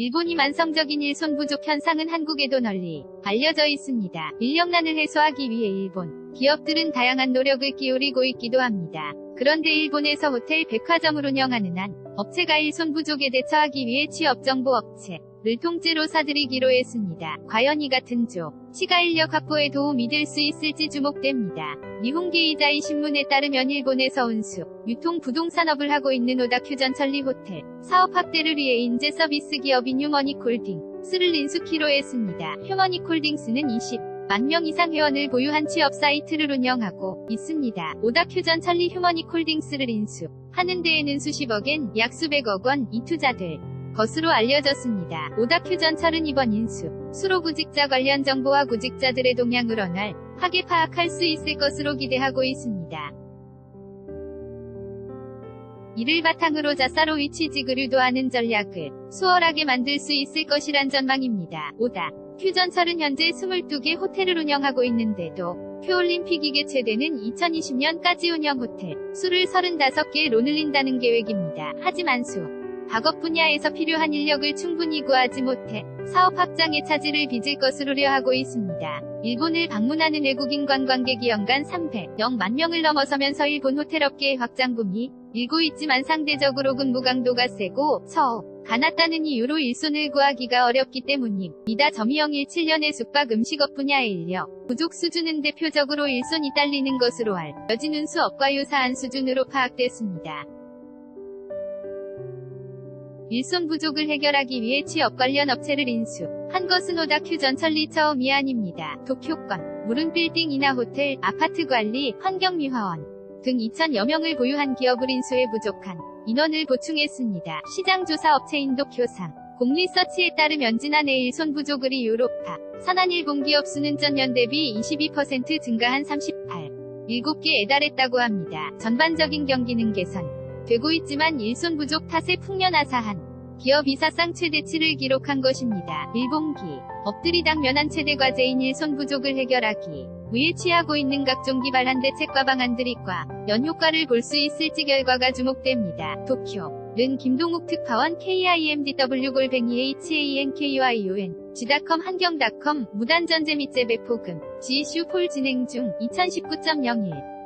일본이 만성적인 일손 부족 현상은 한국에도 널리 알려져 있습니다. 인력난을 해소하기 위해 일본 기업들은 다양한 노력을 기울이고 있기도 합니다. 그런데 일본에서 호텔, 백화점을 운영하는 한 업체가 일손 부족에 대처하기 위해 취업정보 업체 를 통째로 사들이기로 했습니다. 과연 이 같은 조, 시가 인력 확보에 도움이 될 수 있을지 주목됩니다. 니혼게이자이 신문에 따르면 일본에서 운수, 유통 부동산업을 하고 있는 오다큐전 천리 호텔, 사업 확대를 위해 인재 서비스 기업인 휴머니콜딩 스를 인수키로 했습니다. 휴머니콜딩스는 20, 만명 이상 회원을 보유한 취업 사이트를 운영하고 있습니다. 오다큐전 천리 휴머니콜딩스를 인수 하는 데에는 수십억엔 약 수백억 원 이 투자될 것으로 알려졌습니다. 오다큐전 철은 이번 인수, 수로 구직자 관련 정보와 구직자들의 동향을 원활하게 파악할 수 있을 것으로 기대하고 있습니다. 이를 바탕으로 자사로 위치직을 유도하는 전략을 수월하게 만들 수 있을 것이란 전망입니다. 오다. 큐전철은 현재 22개 호텔을 운영하고 있는데도 큐올림픽이 개최되는 2020년까지 운영 호텔 수를 35개로 늘린다는 계획입니다. 하지만 수, 작업 분야에서 필요한 인력을 충분히 구하지 못해 사업 확장에 차질을 빚을 것으로 우려하고 있습니다. 일본을 방문하는 외국인 관광객이 연간 300만 명을 넘어서면서 일본 호텔업계의 확장붐이 일고 있지만 상대적으로 근무 강도가 세고 처 가났다는 이유로 일손을 구하기가 어렵기 때문입니다. 점이영 17년의 숙박 음식업 분야의 인력 부족 수준은 대표적으로 일손이 딸리는 것으로 알려진 운수업과 유사한 수준으로 파악됐습니다. 일손 부족을 해결하기 위해 취업 관련 업체를 인수 한 것은 오다큐 전천리 처음이 아닙니다. 도쿄권, 무릉빌딩 이나 호텔, 아파트 관리, 환경미화원 등 2천여 명을 보유한 기업을 인수해 부족한 인원을 보충했습니다. 시장조사 업체인 도쿄상 공리서치에 따르면 지난해 일손 부족을 이유로 파 선한일 공기업 수는 전년 대비 22% 증가한 38, 7개에 달했다고 합니다. 전반적인 경기는 개선 되고 있지만 일손 부족 탓에 풍년아사한 기업 이 사상 최대치를 기록한 것입니다. 일본기 업들이 당면한 최대 과제인 일손 부족을 해결하기 위해 취하고 있는 각종 기발한 대책과 방안들이 과연 효과를 볼 수 있을지 결과가 주목됩니다. 도쿄 는 김동욱 특파원 KIMDW 골뱅이 HANKUION G닷컴 한경닷컴 무단전제 및 재배포금 GSU 폴 진행 중 2019.01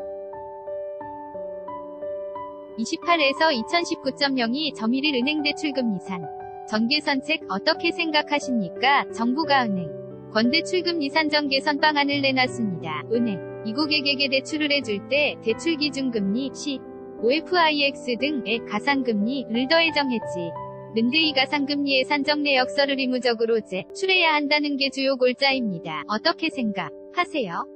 28에서 2019.02 점일일 은행 대출금 이산. 전개선책 어떻게 생각하십니까? 정부가 은행 권대출금 이산 전개선 방안을 내놨습니다. 은행 이국에게 대출을 해줄 때 대출 기준 금리 시 OFIX 등의 가상금리를 더해 정했지. 는데 이 가상금리의 산정 내역서를 의무적으로 제출해야 한다는 게 주요 골자입니다. 어떻게 생각하세요?